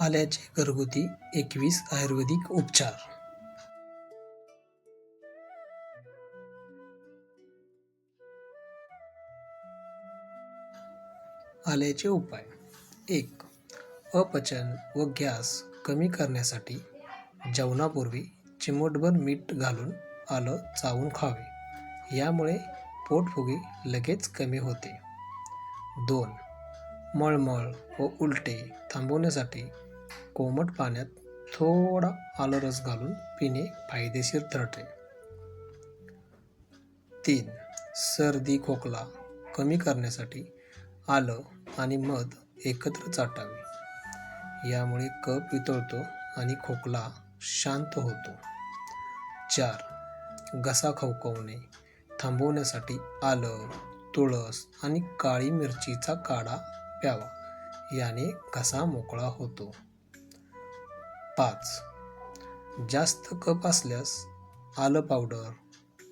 आल्याचे घरगुती एकवीस आयुर्वेदिक उपचार. आल्याचे उपाय. एक अपचन व गॅस कमी करण्यासाठी जेवणापूर्वी चिमूटभर मीठ घालून आलं चावून खावे. यामुळे पोटफुगी लगेच कमी होते. दोन मळमळ व उलटे थांबवण्यासाठी कोमट पाण्यात थोडा आलं रस घालून पिणे फायदेशीर ठरते. तीन. सर्दी खोकला कमी करण्यासाठी आलं आणि मध एकत्र चाटावे. यामुळे कप वितळतो आणि खोकला शांत होतो. चार. घसा खवखवणे थांबवण्यासाठी आलं तुळस आणि काळी मिरचीचा काढा प्यावा. याने घसा मोकळा होतो. पाच. जास्त कप असल्यास आलं पावडर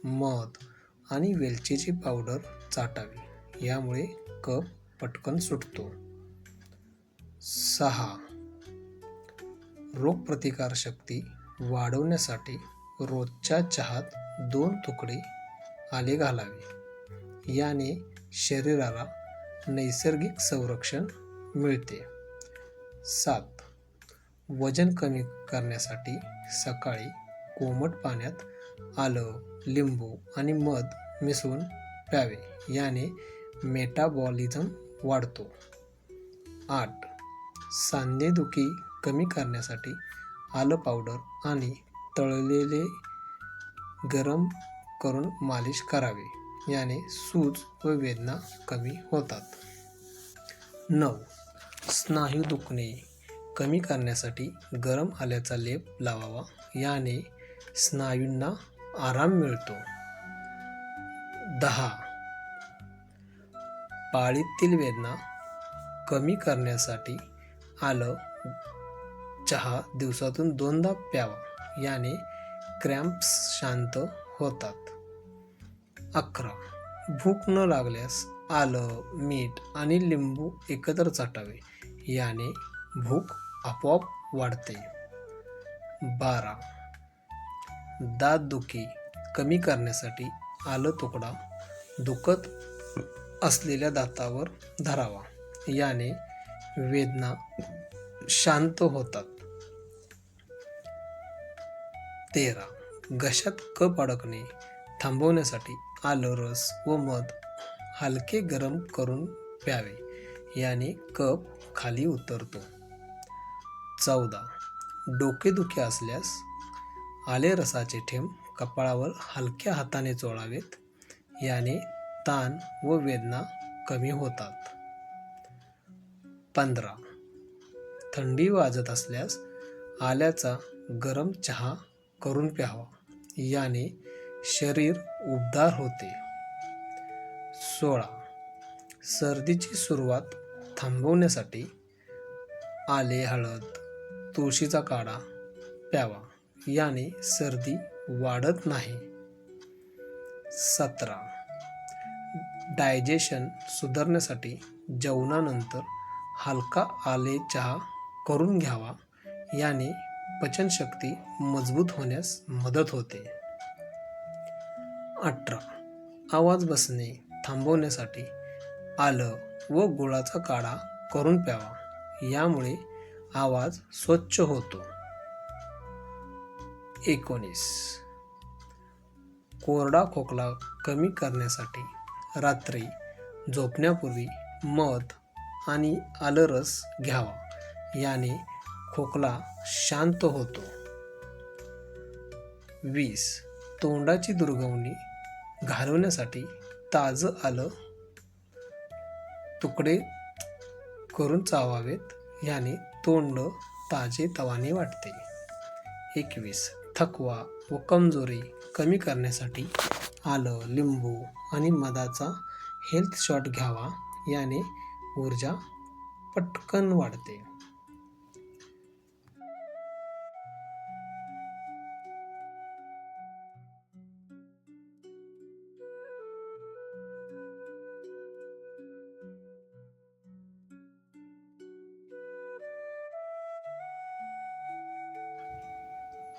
मध आणि वेलचीची पावडर चाटावी. यामुळे कप पटकन सुटतो. सहा. रोगप्रतिकारशक्ती वाढवण्यासाठी रोजच्या चहात दोन तुकडे आले घालावे. याने शरीराला नैसर्गिक संरक्षण मिळते. सात. वजन कमी करण्यासाठी सकाळी कोमट पाण्यात आलं लिंबू आणि मध मिसळून प्यावे. याने मेटाबॉलिझम वाढतो. आठ. सांधेदुखी कमी करण्यासाठी आलं पावडर आणि तळलेले गरम करून मालिश करावे. याने सूज व वेदना कमी होतात. नऊ. स्नायू दुखणे. कमी करण्यासाठी गरम आल्याचा लेप लावावा. याने स्नायूंना आराम मिळतो. दहा. पाळीतील वेदना कमी करण्यासाठी आलं चहा दिवसातून दोनदा प्यावा. याने क्रॅम्प्स शांत होतात. अकरा. भूक न लागल्यास आलं मीठ आणि लिंबू एकत्र चाटावे. याने भूक आपोआप वाढते. बारा. दातदुखी कमी करण्यासाठी आलं तुकडा दुखत असलेल्या दातावर धरावा. याने वेदना शांत होतात. तेरा. घशात कप अडकणे थांबवण्यासाठी आलं रस व मध हलके गरम करून प्यावे. याने कप खाली उतरतो. चौदा. डोकेदुखी असल्यास आले रसाचे थेंब कपाळावर हलक्या हाताने चोळावेत. याने ताण व वेदना कमी होतात. पंधरा. थंडी वाजत असल्यास आल्याचा गरम चहा करून प्यावा. याने शरीर उबदार होते. सोळा. सर्दीची सुरुवात थांबवण्यासाठी आले हळद तुळशीचा काढा प्यावा. याने सर्दी वाढत नाही. सतरा. डायजेशन सुधारण्यासाठी जेवणानंतर हलका आले चहा करून घ्यावा. याने पचनशक्ती मजबूत होण्यास मदत होते. अठरा. आवाज बसणे थांबवण्यासाठी आलं व गुळाचा काढा करून प्यावा. यामुळे आवाज स्वच्छ होतो. एकोणीस. कोरडा खोकला कमी करण्यासाठी रात्री झोपण्यापूर्वी मध आणि आलं रस घ्यावा. याने खोकला शांत होतो. वीस. तोंडाची दुर्गवणी घालवण्यासाठी ताजं आलं तुकडे करून चावावेत. याने तोंड ताजे तवाने वाटते. एकवीस. थकवा व कमजोरी कमी करण्यासाठी आलं लिंबू आणि मधाचा हेल्थ शॉट घ्यावा याने ऊर्जा पटकन वाढते.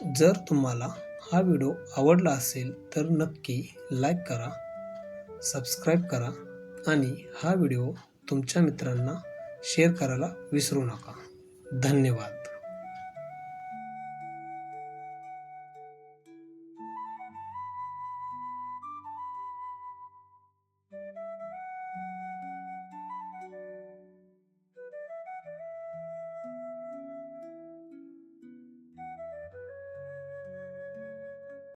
जर तुम्हाला हा व्हिडिओ आवडला असेल तर नक्की लाईक करा सबस्क्राईब करा आणि हा व्हिडिओ तुमच्या मित्रांना शेअर करायला विसरू नका. धन्यवाद.